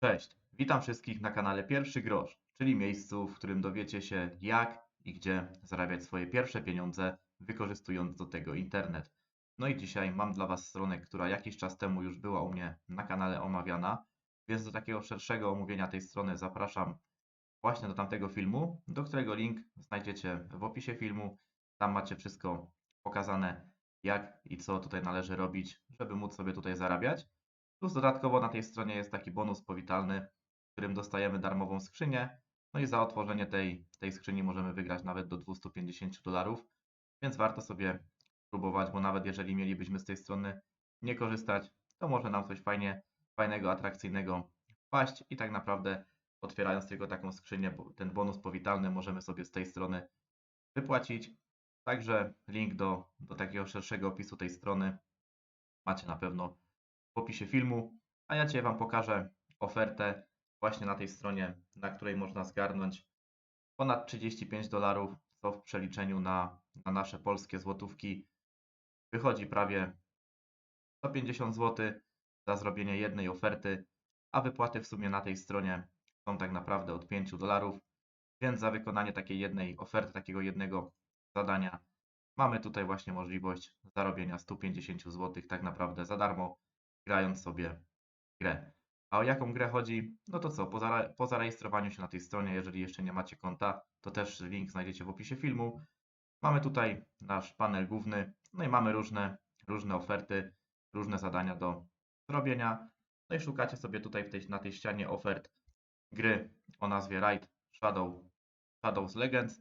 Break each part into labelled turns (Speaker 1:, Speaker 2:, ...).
Speaker 1: Cześć, witam wszystkich na kanale Pierwszy Grosz, czyli miejscu, w którym dowiecie się jak i gdzie zarabiać swoje pierwsze pieniądze, wykorzystując do tego internet. No i dzisiaj mam dla Was stronę, która jakiś czas temu już była u mnie na kanale omawiana, więc do takiego szerszego omówienia tej strony zapraszam właśnie do tamtego filmu, do którego link znajdziecie w opisie filmu. Tam macie wszystko pokazane, jak i co tutaj należy robić, żeby móc sobie tutaj zarabiać. Plus dodatkowo na tej stronie jest taki bonus powitalny, w którym dostajemy darmową skrzynię. No i za otworzenie tej, tej skrzyni możemy wygrać nawet do 250 dolarów, więc warto sobie spróbować, bo nawet jeżeli mielibyśmy z tej strony nie korzystać, to może nam coś fajnie, fajnego, atrakcyjnego wpaść i tak naprawdę otwierając tylko taką skrzynię, ten bonus powitalny możemy sobie z tej strony wypłacić. Także link do, do takiego szerszego opisu tej strony macie na pewno opisie filmu, a ja Cię Wam pokażę ofertę właśnie na tej stronie, na której można zgarnąć ponad 35 dolarów, co w przeliczeniu na, na nasze polskie złotówki wychodzi prawie 150 zł za zrobienie jednej oferty, a wypłaty w sumie na tej stronie są tak naprawdę od 5 dolarów, więc za wykonanie takiej jednej oferty, takiego jednego zadania mamy tutaj właśnie możliwość zarobienia 150 zł tak naprawdę za darmo, grając sobie grę. A o jaką grę chodzi? No to co, po, zare po zarejestrowaniu się na tej stronie, jeżeli jeszcze nie macie konta, to też link znajdziecie w opisie filmu. Mamy tutaj nasz panel główny, no i mamy różne, różne oferty, różne zadania do zrobienia. No i szukacie sobie tutaj tej, na tej ścianie ofert gry o nazwie Raid Shadow, Shadows Legends.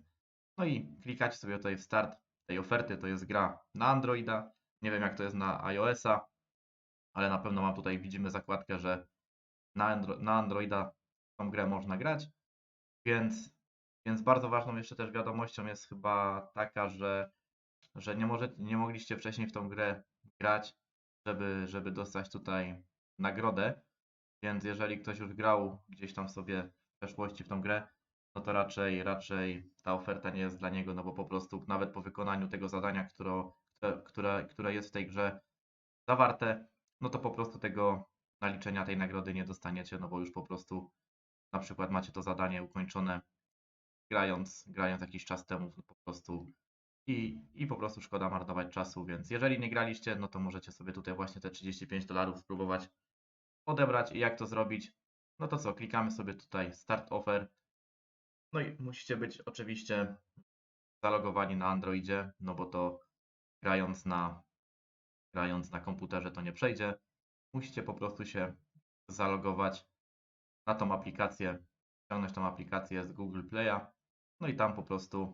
Speaker 1: No i klikacie sobie tutaj w start tej oferty, to jest gra na Androida. Nie wiem jak to jest na iOS-a, ale na pewno mam tutaj, widzimy zakładkę, że na, Andro na Androida tą grę można grać, więc, więc bardzo ważną jeszcze też wiadomością jest chyba taka, że, że nie, może, nie mogliście wcześniej w tą grę grać, żeby, żeby dostać tutaj nagrodę, więc jeżeli ktoś już grał gdzieś tam sobie w przeszłości w tą grę, no to raczej, raczej ta oferta nie jest dla niego, no bo po prostu nawet po wykonaniu tego zadania, które, które, które jest w tej grze zawarte, no to po prostu tego naliczenia tej nagrody nie dostaniecie, no bo już po prostu na przykład macie to zadanie ukończone grając, grając jakiś czas temu po prostu i, i po prostu szkoda marnować czasu, więc jeżeli nie graliście, no to możecie sobie tutaj właśnie te 35 dolarów spróbować odebrać i jak to zrobić, no to co, klikamy sobie tutaj Start Offer, no i musicie być oczywiście zalogowani na Androidzie, no bo to grając na, grając na komputerze to nie przejdzie. Musicie po prostu się zalogować na tą aplikację, ściągnąć tą aplikację z Google Play'a, no i tam po prostu,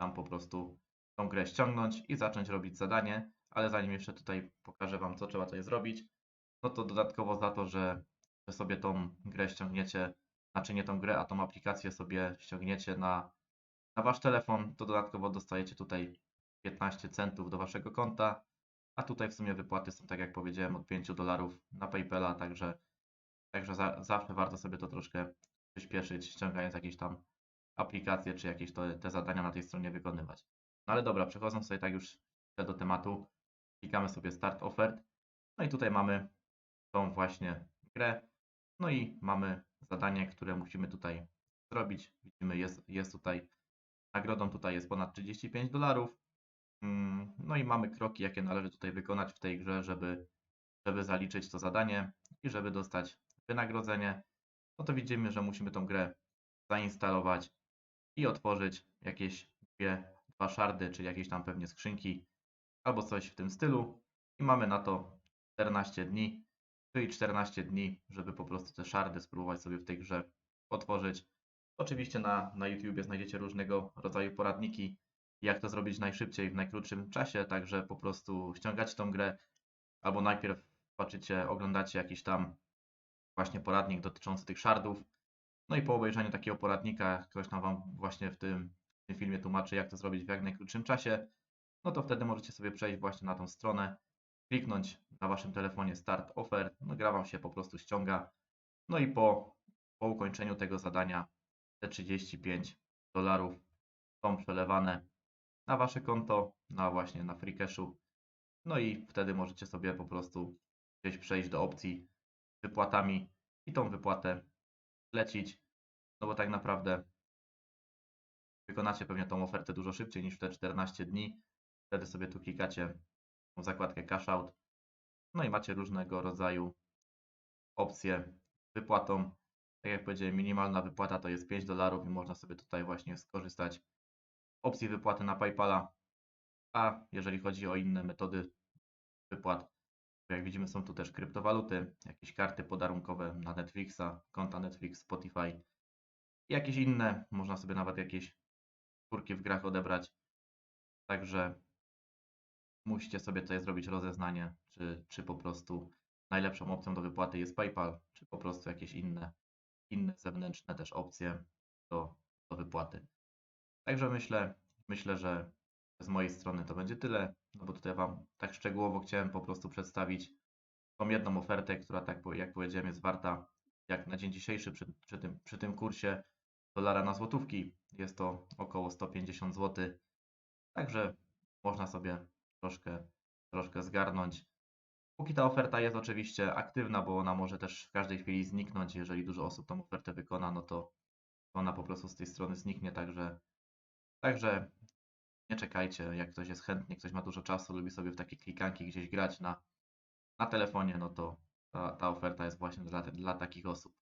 Speaker 1: tam po prostu tą grę ściągnąć i zacząć robić zadanie, ale zanim jeszcze tutaj pokażę Wam, co trzeba tutaj zrobić, no to dodatkowo za to, że, że sobie tą grę ściągniecie, znaczy nie tą grę, a tą aplikację sobie ściągniecie na, na Wasz telefon, to dodatkowo dostajecie tutaj 15 centów do Waszego konta, a tutaj w sumie wypłaty są, tak jak powiedziałem, od 5 dolarów na PayPala, także, także za, zawsze warto sobie to troszkę przyspieszyć, ściągając jakieś tam aplikacje, czy jakieś to, te zadania na tej stronie wykonywać. No ale dobra, przechodząc sobie tak już do tematu, klikamy sobie Start Offert, no i tutaj mamy tą właśnie grę, no i mamy zadanie, które musimy tutaj zrobić. Widzimy, jest, jest tutaj, nagrodą tutaj jest ponad 35 dolarów, no i mamy kroki, jakie należy tutaj wykonać w tej grze, żeby, żeby zaliczyć to zadanie i żeby dostać wynagrodzenie. No to widzimy, że musimy tą grę zainstalować i otworzyć jakieś dwie, dwa szardy, czy jakieś tam pewnie skrzynki albo coś w tym stylu. I mamy na to 14 dni, czyli 14 dni, żeby po prostu te szardy spróbować sobie w tej grze otworzyć. Oczywiście na, na YouTubie znajdziecie różnego rodzaju poradniki, jak to zrobić najszybciej, w najkrótszym czasie, także po prostu ściągacie tą grę, albo najpierw patrzycie, oglądacie jakiś tam właśnie poradnik dotyczący tych shardów, no i po obejrzeniu takiego poradnika, ktoś tam Wam właśnie w tym, w tym filmie tłumaczy, jak to zrobić w jak najkrótszym czasie, no to wtedy możecie sobie przejść właśnie na tą stronę, kliknąć na Waszym telefonie Start Offer, no gra Wam się po prostu ściąga, no i po, po ukończeniu tego zadania te 35 dolarów są przelewane na wasze konto, na właśnie na FreeCashu. No i wtedy możecie sobie po prostu gdzieś przejść do opcji wypłatami. i tą wypłatę lecić, no bo tak naprawdę wykonacie pewnie tą ofertę dużo szybciej niż w te 14 dni. Wtedy sobie tu klikacie w zakładkę cash out, no i macie różnego rodzaju opcje wypłatą. Tak jak powiedziałem, minimalna wypłata to jest 5 dolarów i można sobie tutaj właśnie skorzystać opcji wypłaty na PayPala. A jeżeli chodzi o inne metody wypłat, to jak widzimy są tu też kryptowaluty, jakieś karty podarunkowe na Netflixa, konta Netflix, Spotify jakieś inne. Można sobie nawet jakieś kurki w grach odebrać. Także musicie sobie tutaj zrobić rozeznanie, czy, czy po prostu najlepszą opcją do wypłaty jest PayPal, czy po prostu jakieś inne, inne zewnętrzne też opcje do, do wypłaty. Także myślę, myślę, że z mojej strony to będzie tyle, no bo tutaj Wam tak szczegółowo chciałem po prostu przedstawić tą jedną ofertę, która tak jak powiedziałem jest warta, jak na dzień dzisiejszy przy, przy, tym, przy tym kursie dolara na złotówki jest to około 150 zł. Także można sobie troszkę, troszkę zgarnąć. Póki ta oferta jest oczywiście aktywna, bo ona może też w każdej chwili zniknąć. Jeżeli dużo osób tą ofertę wykona, no to ona po prostu z tej strony zniknie. Także, także nie czekajcie. Jak ktoś jest chętny, ktoś ma dużo czasu, lubi sobie w takie klikanki gdzieś grać na, na telefonie, no to ta, ta oferta jest właśnie dla, dla takich osób.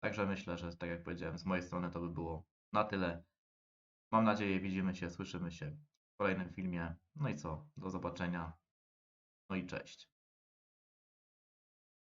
Speaker 1: Także myślę, że tak jak powiedziałem, z mojej strony to by było na tyle. Mam nadzieję, widzimy się, słyszymy się w kolejnym filmie. No i co? Do zobaczenia. No i cześć.